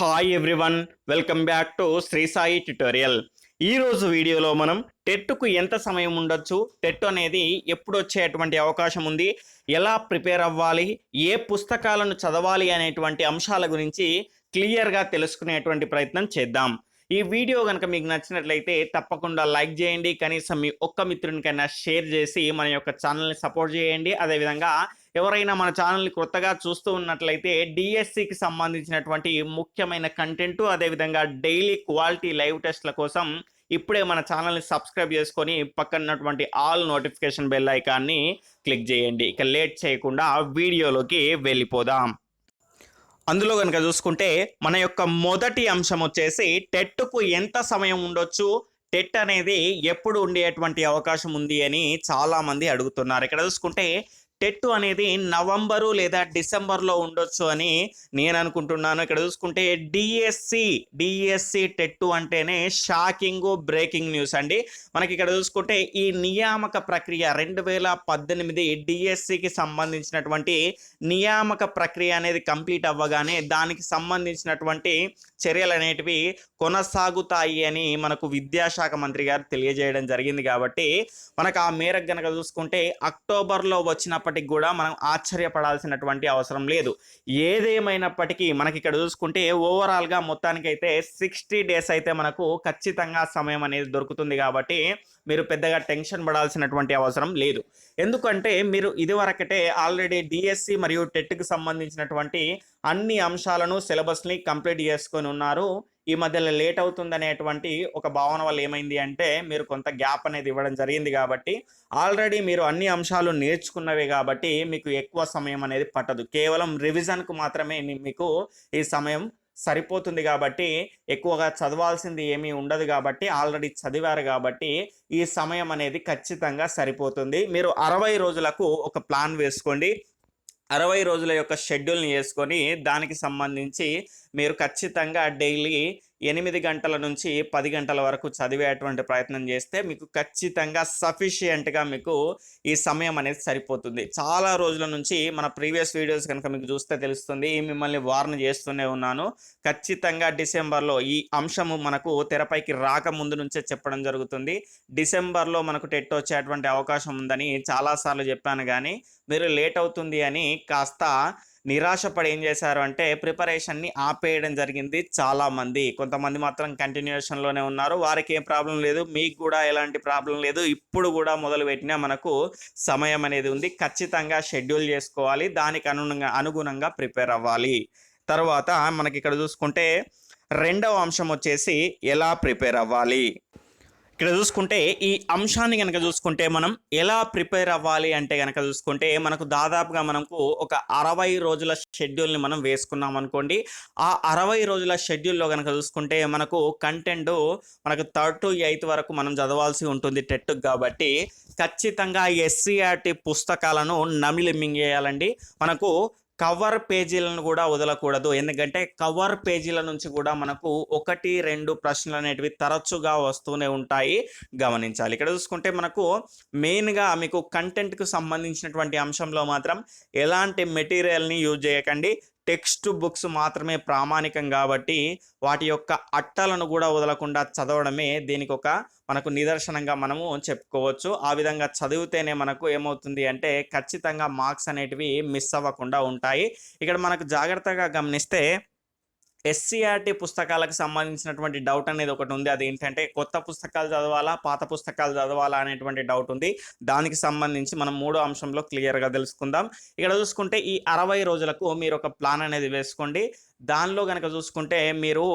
Hi everyone welcome back to Shri Sai tutorial ఈరోజు వీడియోలో మనం టెట్కు ఎంత సమయం ఉండొచ్చు టెట్ అనేది ఎప్పుడు వచ్చేటువంటి అవకాశం ఉంది ఎలా ప్రిపేర్ అవ్వాలి ఏ పుస్తకాలను చదవాలి అనేటువంటి అంశాల గురించి క్లియర్గా తెలుసుకునేటువంటి ప్రయత్నం చేద్దాం. ఈ వీడియో కనుక మీకు నచ్చినట్లయితే తప్పకుండా లైక్ చేయండి కనీసం మీ ఒక్క మిత్రునికైనా షేర్ చేసి మన యొక్క ఛానల్ని సపోర్ట్ చేయండి. అదేవిధంగా ఎవరైనా మన ఛానల్ని కొత్తగా చూస్తూ ఉన్నట్లయితే డిఎస్సికి సంబంధించినటువంటి ముఖ్యమైన కంటెంట్ అదేవిధంగా డైలీ క్వాలిటీ లైవ్ టెస్ట్ల కోసం ఇప్పుడే మన ఛానల్ని సబ్స్క్రైబ్ చేసుకొని పక్కనటువంటి ఆల్ నోటిఫికేషన్ బెల్ ఐకాన్ని క్లిక్ చేయండి. ఇక లేట్ చేయకుండా వీడియోలోకి వెళ్ళిపోదాం. అందులో కనుక చూసుకుంటే మన యొక్క మొదటి అంశం వచ్చేసి టెట్కు ఎంత సమయం ఉండొచ్చు? టెట్ అనేది ఎప్పుడు ఉండేటువంటి అవకాశం ఉంది అని చాలామంది అడుగుతున్నారు. ఇక్కడ చూసుకుంటే టెట్ అనేది నవంబరు లేదా డిసెంబర్లో ఉండొచ్చు అని నేను అనుకుంటున్నాను. ఇక్కడ చూసుకుంటే డిఎస్సి డిఎస్సి టెట్ అంటేనే షాకింగ్ బ్రేకింగ్ న్యూస్ అండి. మనకి ఇక్కడ చూసుకుంటే ఈ నియామక ప్రక్రియ రెండు వేల పద్దెనిమిది డిఎస్సికి సంబంధించినటువంటి నియామక ప్రక్రియ అనేది కంప్లీట్ అవ్వగానే దానికి సంబంధించినటువంటి చర్యలు అనేటివి కొనసాగుతాయి అని మనకు విద్యాశాఖ మంత్రి గారు తెలియజేయడం జరిగింది కాబట్టి మనకు ఆ మేరకు గనక చూసుకుంటే అక్టోబర్లో వచ్చినప్పటికి కూడా మనం ఆశ్చర్యపడాల్సినటువంటి అవసరం లేదు. ఏదేమైనప్పటికీ మనకి ఇక్కడ చూసుకుంటే ఓవరాల్గా మొత్తానికైతే సిక్స్టీ డేస్ అయితే మనకు ఖచ్చితంగా సమయం అనేది దొరుకుతుంది కాబట్టి మీరు పెద్దగా టెన్షన్ పడాల్సినటువంటి అవసరం లేదు. ఎందుకంటే మీరు ఇదివరకటే ఆల్రెడీ డిఎస్సి మరియు టెట్కి సంబంధించినటువంటి అన్ని అంశాలను సిలబస్ని కంప్లీట్ చేసుకొని ఉన్నారు. ఈ మధ్యలో లేట్ అవుతుందనేటువంటి ఒక భావన వల్ల ఏమైంది అంటే మీరు కొంత గ్యాప్ అనేది ఇవ్వడం జరిగింది కాబట్టి ఆల్రెడీ మీరు అన్ని అంశాలు నేర్చుకున్నవి కాబట్టి మీకు ఎక్కువ సమయం అనేది పట్టదు. కేవలం రివిజన్కు మాత్రమే మీకు ఈ సమయం సరిపోతుంది కాబట్టి ఎక్కువగా చదవాల్సింది ఏమీ ఉండదు కాబట్టి ఆల్రెడీ చదివారు కాబట్టి ఈ సమయం అనేది ఖచ్చితంగా సరిపోతుంది. మీరు అరవై రోజులకు ఒక ప్లాన్ వేసుకోండి. అరవై రోజుల యొక్క షెడ్యూల్ని వేసుకొని దానికి సంబంధించి మీరు ఖచ్చితంగా డైలీ ఎనిమిది గంటల నుంచి పది గంటల వరకు చదివేటువంటి ప్రయత్నం చేస్తే మీకు ఖచ్చితంగా సఫిషియెంట్గా మీకు ఈ సమయం అనేది సరిపోతుంది. చాలా రోజుల నుంచి మన ప్రీవియస్ వీడియోస్ కనుక మీకు చూస్తే తెలుస్తుంది మిమ్మల్ని వార్న్ చేస్తూనే ఉన్నాను. ఖచ్చితంగా డిసెంబర్లో ఈ అంశము మనకు తెరపైకి రాక ముందు నుంచే చెప్పడం జరుగుతుంది. డిసెంబర్లో మనకు టెట్ వచ్చేటువంటి అవకాశం ఉందని చాలాసార్లు చెప్పాను కానీ మీరు లేట్ అవుతుంది అని కాస్త నిరాశపడి ఏం చేశారు అంటే ప్రిపరేషన్ని ఆపేయడం జరిగింది చాలా మంది కొంతమంది మాత్రం కంటిన్యూషన్లోనే ఉన్నారు. వారికి ఏం ప్రాబ్లం లేదు. మీకు కూడా ఎలాంటి ప్రాబ్లం లేదు. ఇప్పుడు కూడా మొదలుపెట్టినా మనకు సమయం అనేది ఉంది. ఖచ్చితంగా షెడ్యూల్ చేసుకోవాలి. దానికి అనుగుణంగా అనుగుణంగా ప్రిపేర్ అవ్వాలి. తర్వాత మనకి ఇక్కడ చూసుకుంటే రెండవ అంశం వచ్చేసి ఎలా ప్రిపేర్ అవ్వాలి. ఇక్కడ చూసుకుంటే ఈ అంశాన్ని కనుక చూసుకుంటే మనం ఎలా ప్రిపేర్ అవ్వాలి అంటే కనుక చూసుకుంటే మనకు దాదాపుగా మనకు ఒక అరవై రోజుల షెడ్యూల్ని మనం వేసుకున్నాం అనుకోండి. ఆ అరవై రోజుల షెడ్యూల్లో కనుక చూసుకుంటే మనకు కంటెంట్ మనకు థర్డ్ టు ఎయిత్ వరకు మనం చదవాల్సి ఉంటుంది టెట్ కాబట్టి ఖచ్చితంగా ఎస్సీఆర్టీ పుస్తకాలను నమిలి మింగేయాలండి. మనకు కవర్ పేజీలను కూడా వదలకూడదు. ఎందుకంటే కవర్ పేజీల నుంచి కూడా మనకు ఒకటి రెండు ప్రశ్నలు అనేటివి తరచుగా వస్తూనే ఉంటాయి. గమనించాలి. ఇక్కడ చూసుకుంటే మనకు మెయిన్గా మీకు కంటెంట్కు సంబంధించినటువంటి అంశంలో మాత్రం ఎలాంటి మెటీరియల్ని యూజ్ చేయకండి. టెక్స్ట్ బుక్స్ మాత్రమే ప్రామాణికం కాబట్టి వాటి యొక్క అట్టలను కూడా వదలకుండా చదవడమే దీనికి ఒక మనకు నిదర్శనంగా మనము చెప్పుకోవచ్చు. ఆ విధంగా చదివితేనే మనకు ఏమవుతుంది అంటే ఖచ్చితంగా మార్క్స్ అనేటివి మిస్ అవ్వకుండా ఉంటాయి. ఇక్కడ మనకు జాగ్రత్తగా గమనిస్తే ఎస్సీఆర్టీ పుస్తకాలకు సంబంధించినటువంటి డౌట్ అనేది ఒకటి ఉంది. అది ఏంటంటే కొత్త పుస్తకాలు చదవాలా పాత పుస్తకాలు చదవాలా అనేటువంటి డౌట్ ఉంది. దానికి సంబంధించి మనం మూడో అంశంలో క్లియర్గా తెలుసుకుందాం. ఇక్కడ చూసుకుంటే ఈ అరవై రోజులకు మీరు ఒక ప్లాన్ అనేది వేసుకోండి. దానిలో కనుక చూసుకుంటే మీరు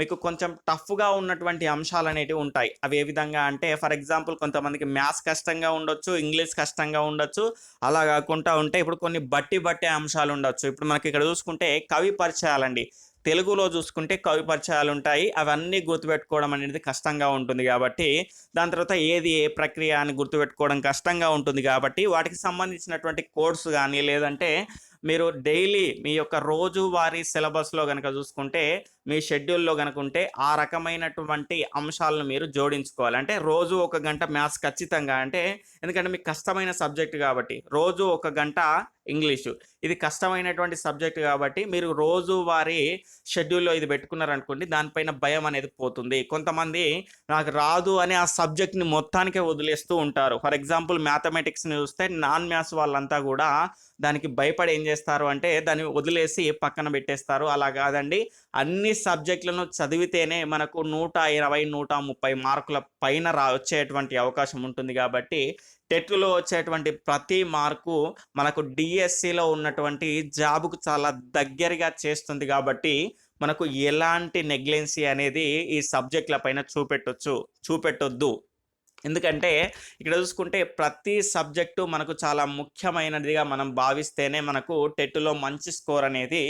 మీకు కొంచెం టఫ్గా ఉన్నటువంటి అంశాలు అనేటివి ఉంటాయి. అవి ఏ విధంగా అంటే ఫర్ ఎగ్జాంపుల్ కొంతమందికి మ్యాథ్స్ కష్టంగా ఉండొచ్చు ఇంగ్లీష్ కష్టంగా ఉండొచ్చు అలా కాకుండా ఉంటే ఇప్పుడు కొన్ని బట్టి బట్టే అంశాలు ఉండొచ్చు. ఇప్పుడు మనకి ఇక్కడ చూసుకుంటే కవి పరిచయాలండి. తెలుగులో చూసుకుంటే కవి పరిచయాలు ఉంటాయి. అవన్నీ గుర్తుపెట్టుకోవడం అనేది కష్టంగా ఉంటుంది కాబట్టి దాని తర్వాత ఏది ఏ ప్రక్రియ అని గుర్తుపెట్టుకోవడం కష్టంగా ఉంటుంది కాబట్టి వాటికి సంబంధించినటువంటి కోర్స్ కానీ లేదంటే మీరు డైలీ మీ యొక్క రోజువారీ సిలబస్లో కనుక చూసుకుంటే మీ షెడ్యూల్లో కనుక ఉంటే ఆ రకమైనటువంటి అంశాలను మీరు జోడించుకోవాలి. అంటే రోజు ఒక గంట మ్యాథ్స్ ఖచ్చితంగా అంటే ఎందుకంటే మీకు కష్టమైన సబ్జెక్ట్ కాబట్టి రోజు ఒక గంట ఇంగ్లీషు. ఇది కష్టమైనటువంటి సబ్జెక్ట్ కాబట్టి మీరు రోజు వారి షెడ్యూల్లో ఇది పెట్టుకున్నారనుకోండి దానిపైన భయం అనేది పోతుంది. కొంతమంది నాకు రాదు అని ఆ సబ్జెక్ట్ని మొత్తానికే వదిలేస్తూ ఉంటారు. ఫర్ ఎగ్జాంపుల్ మ్యాథమెటిక్స్ని చూస్తే నాన్ మ్యాథ్స్ వాళ్ళంతా కూడా దానికి భయపడి ఏం చేస్తారు అంటే దాన్ని వదిలేసి పక్కన పెట్టేస్తారు. అలా కాదండి. అన్ని సబ్జెక్టులను చదివితేనే మనకు నూట ఇరవై నూట ముప్పై మార్కుల పైన రా వచ్చేటువంటి అవకాశం ఉంటుంది కాబట్టి టెట్లో వచ్చేటువంటి ప్రతి మార్కు మనకు డిఎస్సిలో ఉన్నటువంటి జాబుకు చాలా దగ్గరగా చేస్తుంది కాబట్టి మనకు ఎలాంటి నెగ్లెన్సీ అనేది ఈ సబ్జెక్టుల పైన చూపెట్టొచ్చు చూపెట్టొద్దు. ఎందుకంటే ఇక్కడ చూసుకుంటే ప్రతి సబ్జెక్టు మనకు చాలా ముఖ్యమైనదిగా మనం భావిస్తేనే మనకు టెట్లో మంచి స్కోర్ అనేది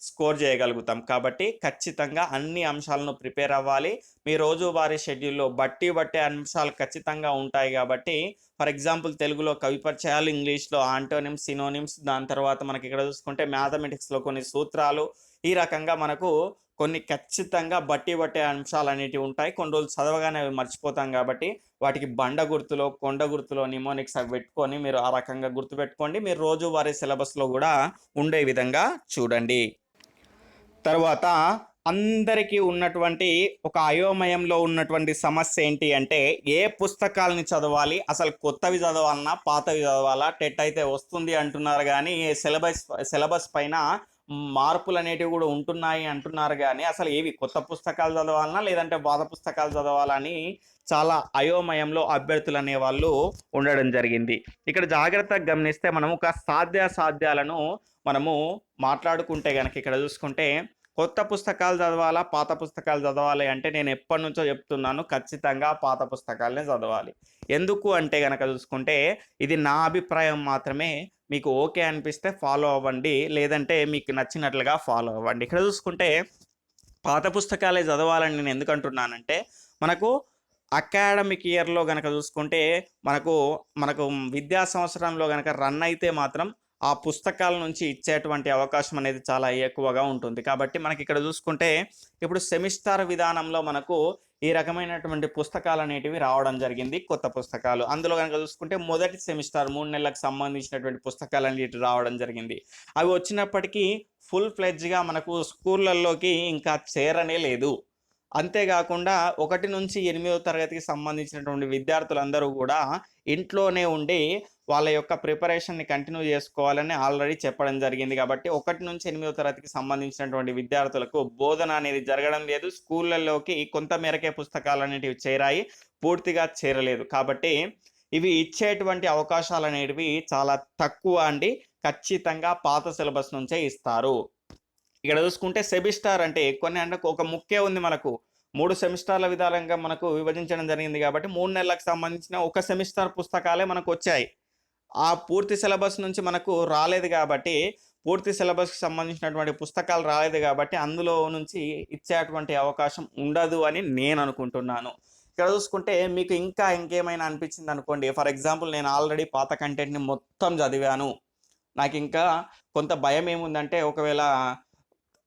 స్కోర్ చేయగలుగుతాం. కాబట్టి ఖచ్చితంగా అన్ని అంశాలను ప్రిపేర్ అవ్వాలి. మీ రోజువారీ షెడ్యూల్లో బట్టి బట్టే అంశాలు ఖచ్చితంగా ఉంటాయి కాబట్టి ఫర్ ఎగ్జాంపుల్ తెలుగులో కవి పరిచయాలు ఇంగ్లీష్లో ఆంటోనిమ్స్ సినోనిమ్స్ దాని తర్వాత మనకి ఇక్కడ చూసుకుంటే మ్యాథమెటిక్స్లో కొన్ని సూత్రాలు ఈ రకంగా మనకు కొన్ని ఖచ్చితంగా బట్టి పట్టే అంశాలు అనేటివి ఉంటాయి. కొన్ని రోజులు చదవగానే అవి మర్చిపోతాం కాబట్టి వాటికి బండ గుర్తులో కొండ గుర్తులో నిమోనిక్స్ అవి పెట్టుకొని మీరు ఆ రకంగా గుర్తుపెట్టుకోండి. మీరు రోజువారీ సిలబస్లో కూడా ఉండే విధంగా చూడండి. తర్వాత అందరికీ ఉన్నటువంటి ఒక అయోమయంలో ఉన్నటువంటి సమస్య ఏంటి అంటే ఏ పుస్తకాలని చదవాలి అసలు కొత్తవి చదవాలన్నా పాతవి చదవాలా టెట్ అయితే వస్తుంది అంటున్నారు కానీ సిలబస్ సిలబస్ పైన మార్పులు అనేటివి కూడా ఉంటున్నాయి అంటున్నారు కానీ అసలు ఏవి కొత్త పుస్తకాలు చదవాలన్నా లేదంటే పాత పుస్తకాలు చదవాలని చాలా అయోమయంలో అభ్యర్థులు అనేవాళ్ళు ఉండడం జరిగింది. ఇక్కడ జాగ్రత్తగా గమనిస్తే మనం ఒక సాధ్యాసాధ్యాలను మనము మాట్లాడుకుంటే కనుక ఇక్కడ చూసుకుంటే కొత్త పుస్తకాలు చదవాలా పాత పుస్తకాలు చదవాలి అంటే నేను ఎప్పటి నుంచో చెప్తున్నాను ఖచ్చితంగా పాత పుస్తకాలనే చదవాలి. ఎందుకు అంటే కనుక చూసుకుంటే ఇది నా అభిప్రాయం మాత్రమే మీకు ఓకే అనిపిస్తే ఫాలో అవ్వండి. లేదంటే మీకు నచ్చినట్లుగా ఫాలో అవ్వండి. ఇక్కడ చూసుకుంటే పాత పుస్తకాలే చదవాలని నేను ఎందుకు అంటున్నానంటే మనకు అకాడమిక్ ఇయర్లో కనుక చూసుకుంటే మనకు మనకు విద్యా సంవత్సరంలో కనుక రన్ అయితే మాత్రం ఆ పుస్తకాల నుంచి ఇచ్చేటువంటి అవకాశం అనేది చాలా ఎక్కువగా ఉంటుంది. కాబట్టి మనకి ఇక్కడ చూసుకుంటే ఇప్పుడు సెమిస్టార్ విధానంలో మనకు ఈ రకమైనటువంటి పుస్తకాలు అనేటివి రావడం జరిగింది కొత్త పుస్తకాలు. అందులో కనుక చూసుకుంటే మొదటి సెమిస్టార్ మూడు నెలలకు సంబంధించినటువంటి పుస్తకాలు అనేవి రావడం జరిగింది. అవి వచ్చినప్పటికీ ఫుల్ ఫ్లెడ్జ్గా మనకు స్కూళ్ళల్లోకి ఇంకా చేరనే లేదు. అంతేకాకుండా ఒకటి నుంచి ఎనిమిదో తరగతికి సంబంధించినటువంటి విద్యార్థులందరూ కూడా ఇంట్లోనే ఉండి వాళ్ళ యొక్క ప్రిపరేషన్ని కంటిన్యూ చేసుకోవాలని ఆల్రెడీ చెప్పడం జరిగింది కాబట్టి ఒకటి నుంచి ఎనిమిదో తరగతికి సంబంధించినటువంటి విద్యార్థులకు బోధన అనేది జరగడం లేదు. స్కూళ్ళల్లోకి కొంత మేరకే పుస్తకాలు అనేటివి చేరాయి. పూర్తిగా చేరలేదు. కాబట్టి ఇవి ఇచ్చేటువంటి అవకాశాలు అనేటివి చాలా తక్కువ అండి. ఖచ్చితంగా పాత సిలబస్ నుంచే ఇస్తారు. ఇక్కడ చూసుకుంటే సెమిస్టార్ అంటే కొన్ని అంటే ఒక ముఖ్య ఉంది మనకు. మూడు సెమిస్టార్ల విధానంగా మనకు విభజించడం జరిగింది కాబట్టి మూడు నెలలకు సంబంధించిన ఒక సెమిస్టార్ పుస్తకాలే మనకు వచ్చాయి. ఆ పూర్తి సిలబస్ నుంచి మనకు రాలేదు కాబట్టి పూర్తి సిలబస్కి సంబంధించినటువంటి పుస్తకాలు రాలేదు కాబట్టి అందులో నుంచి ఇచ్చేటువంటి అవకాశం ఉండదు అని నేను అనుకుంటున్నాను. ఇక్కడ చూసుకుంటే మీకు ఇంకా ఇంకేమైనా అనిపించింది అనుకోండి. ఫర్ ఎగ్జాంపుల్ నేను ఆల్రెడీ పాత కంటెంట్ని మొత్తం చదివాను. నాకు ఇంకా కొంత భయం ఏముందంటే ఒకవేళ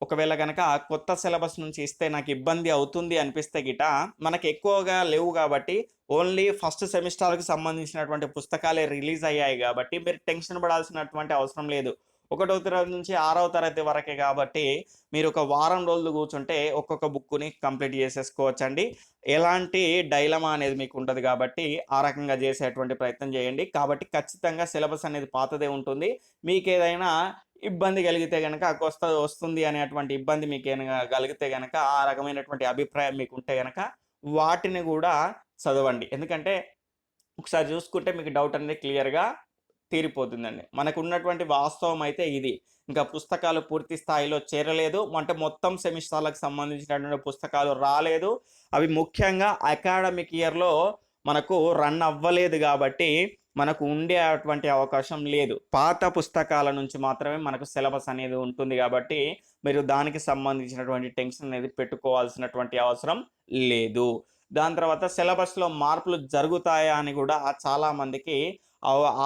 ఒకవేళ కనుక కొత్త సిలబస్ నుంచి ఇస్తే నాకు ఇబ్బంది అవుతుంది అనిపిస్తే గిట మనకు ఎక్కువగా లేవు కాబట్టి ఓన్లీ ఫస్ట్ సెమిస్టర్కి సంబంధించినటువంటి పుస్తకాలే రిలీజ్ అయ్యాయి కాబట్టి మీరు టెన్షన్ పడాల్సినటువంటి అవసరం లేదు. ఒకటో తరగతి నుంచి ఆరవ తరగతి వరకే కాబట్టి మీరు ఒక వారం రోజులు కూర్చుంటే ఒక్కొక్క బుక్ని కంప్లీట్ చేసేసుకోవచ్చు అండి ఎలాంటి డైలమా అనేది మీకు ఉంటుంది కాబట్టి ఆ రకంగా చేసేటువంటి ప్రయత్నం చేయండి. కాబట్టి ఖచ్చితంగా సిలబస్ అనేది పాతదే ఉంటుంది. మీకు ఏదైనా ఇబ్బంది కలిగితే కనుక కొస్తది వస్తుంది అనేటువంటి ఇబ్బంది మీకు ఏమైనా కలిగితే కనుక ఆ రకమైనటువంటి అభిప్రాయం మీకు ఉంటే కనుక వాటిని కూడా చదవండి. ఎందుకంటే ఒకసారి చూసుకుంటే మీకు డౌట్ అనేది క్లియర్గా తీరిపోతుందండి. మనకు ఉన్నటువంటి వాస్తవం అయితే ఇది. ఇంకా పుస్తకాలు పూర్తి స్థాయిలో చేరలేదు. అంటే మొత్తం సెమిస్టర్లకు సంబంధించినటువంటి పుస్తకాలు రాలేదు. అవి ముఖ్యంగా అకాడమిక్ ఇయర్లో మనకు రన్ అవ్వలేదు కాబట్టి మనకు ఉండే అటువంటి అవకాశం లేదు. పాత పుస్తకాల నుంచి మాత్రమే మనకు సిలబస్ అనేది ఉంటుంది కాబట్టి మీరు దానికి సంబంధించినటువంటి టెన్షన్ అనేది పెట్టుకోవాల్సినటువంటి అవసరం లేదు. దాని తర్వాత సిలబస్లో మార్పులు జరుగుతాయా అని కూడా చాలా మందికి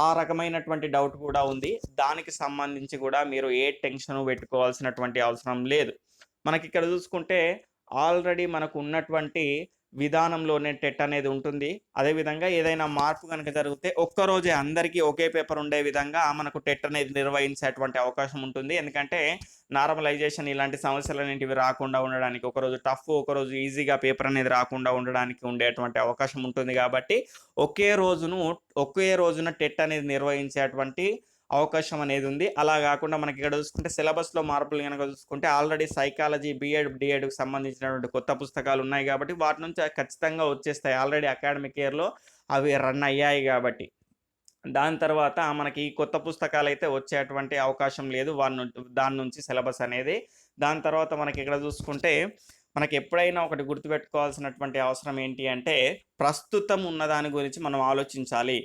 ఆ రకమైనటువంటి డౌట్ కూడా ఉంది. దానికి సంబంధించి కూడా మీరు ఏ టెన్షన్ పెట్టుకోవాల్సినటువంటి అవసరం లేదు. మనకి ఇక్కడ చూసుకుంటే ఆల్రెడీ మనకు ఉన్నటువంటి విధానంలోనే టెట్ అనేది ఉంటుంది. అదేవిధంగా ఏదైనా మార్పు కనుక జరిగితే ఒక్కరోజే అందరికీ ఒకే పేపర్ ఉండే విధంగా మనకు టెట్ అనేది నిర్వహించేటువంటి అవకాశం ఉంటుంది. ఎందుకంటే నార్మలైజేషన్ ఇలాంటి సమస్యలు అనేటివి రాకుండా ఉండడానికి ఒకరోజు టఫ్ ఒకరోజు ఈజీగా పేపర్ అనేది రాకుండా ఉండడానికి ఉండేటువంటి అవకాశం ఉంటుంది. కాబట్టి ఒకే రోజును ఒకే రోజున టెట్ అనేది నిర్వహించేటువంటి అవకాశం అనేది ఉంది. అలా కాకుండా మనకి ఇక్కడ చూసుకుంటే సిలబస్లో మార్పులు కనుక చూసుకుంటే ఆల్రెడీ సైకాలజీ బీఎడ్ డిఎడ్కి సంబంధించినటువంటి కొత్త పుస్తకాలు ఉన్నాయి కాబట్టి వాటి నుంచి ఖచ్చితంగా వచ్చేస్తాయి. ఆల్రెడీ అకాడమిక్ ఇయర్లో అవి రన్ అయ్యాయి కాబట్టి. దాని తర్వాత మనకి ఈ కొత్త పుస్తకాలు అయితే వచ్చేటువంటి అవకాశం లేదు. వాటి దాని నుంచి సిలబస్ అనేది. దాని తర్వాత మనకి ఇక్కడ చూసుకుంటే మనకి ఎప్పుడైనా ఒకటి గుర్తుపెట్టుకోవాల్సినటువంటి అవసరం ఏంటి అంటే ప్రస్తుతం ఉన్న దాని గురించి మనం ఆలోచించాలి.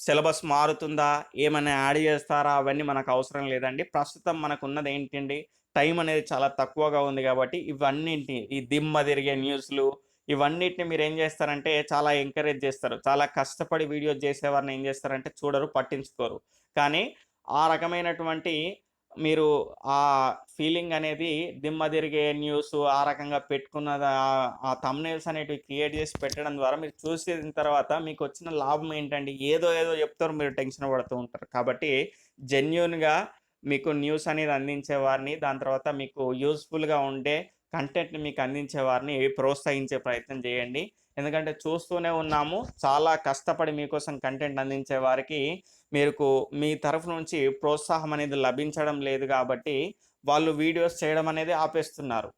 సిలబస్ మారుతుందా? ఏమైనా యాడ్ చేస్తారా? అవన్నీ మనకు అవసరం లేదండి. ప్రస్తుతం మనకు ఉన్నది ఏంటండి? టైం అనేది చాలా తక్కువగా ఉంది కాబట్టి ఇవన్నింటిని ఈ దిమ్మ తిరిగే న్యూస్లు ఇవన్నిటిని మీరు ఏం చేస్తారంటే చాలా ఎంకరేజ్ చేస్తారు. చాలా కష్టపడి వీడియో చేసేవారిని ఏం చేస్తారంటే చూడరు పట్టించుకోరు. కానీ ఆ రకమైనటువంటి మీరు ఆ ఫీలింగ్ అనేది దిమ్మ తిరిగే న్యూస్ ఆ రకంగా పెట్టుకున్న ఆ తమ్నేల్స్ అనేటివి క్రియేట్ చేసి పెట్టడం ద్వారా మీరు చూసిన తర్వాత మీకు వచ్చిన లాభం ఏంటండి? ఏదో ఏదో చెప్తారు మీరు టెన్షన్ పడుతూ ఉంటారు. కాబట్టి జెన్యున్గా మీకు న్యూస్ అనేది అందించే వారిని దాని తర్వాత మీకు యూస్ఫుల్గా ఉండే కంటెంట్ని మీకు అందించే వారిని ప్రోత్సహించే ప్రయత్నం చేయండి. ఎందుకంటే చూస్తూనే ఉన్నాము. చాలా కష్టపడి మీకోసం కంటెంట్ అందించే వారికి మీకు మీ తరఫు నుంచి ప్రోత్సాహం అనేది లభించడం లేదు కాబట్టి వాళ్ళు వీడియోస్ చేయడం అనేది ఆపేస్తున్నారు.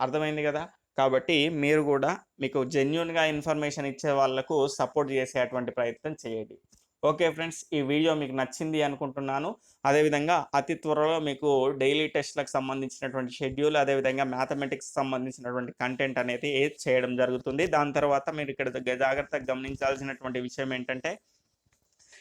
అర్థమైంది కదా? కాబట్టి మీరు కూడా మీకు జెన్యున్గా ఇన్ఫర్మేషన్ ఇచ్చే వాళ్ళకు సపోర్ట్ చేసేటువంటి ప్రయత్నం చేయండి. ఓకే ఫ్రెండ్స్ ఈ వీడియో మీకు నచ్చింది అనుకుంటున్నాను. అదేవిధంగా అతి త్వరలో మీకు డైలీ టెస్ట్లకు సంబంధించినటువంటి షెడ్యూల్ అదేవిధంగా మ్యాథమెటిక్స్ సంబంధించినటువంటి కంటెంట్ అనేది చేయడం జరుగుతుంది. దాని తర్వాత మీరు ఇక్కడ జాగ్రత్తగా గమనించాల్సినటువంటి విషయం ఏంటంటే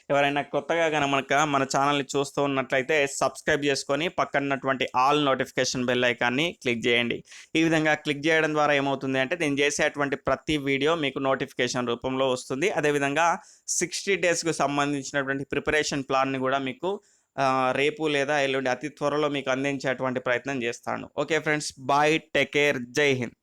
ఎవరైనా కొత్తగా కనుక మనక మన ఛానల్ని చూస్తూ ఉన్నట్లయితే సబ్స్క్రైబ్ చేసుకొని పక్కనటువంటి ఆల్ నోటిఫికేషన్ బెల్ ఐకాన్ని క్లిక్ చేయండి. ఈ విధంగా క్లిక్ చేయడం ద్వారా ఏమవుతుంది అంటే నేను చేసేటువంటి ప్రతి వీడియో మీకు నోటిఫికేషన్ రూపంలో వస్తుంది. అదేవిధంగా సిక్స్టీ డేస్కు సంబంధించినటువంటి ప్రిపరేషన్ ప్లాన్ని కూడా మీకు రేపు లేదా ఎల్లుండి అతి త్వరలో మీకు అందించేటువంటి ప్రయత్నం చేస్తాను. Okay friends bye take care జై హింద్.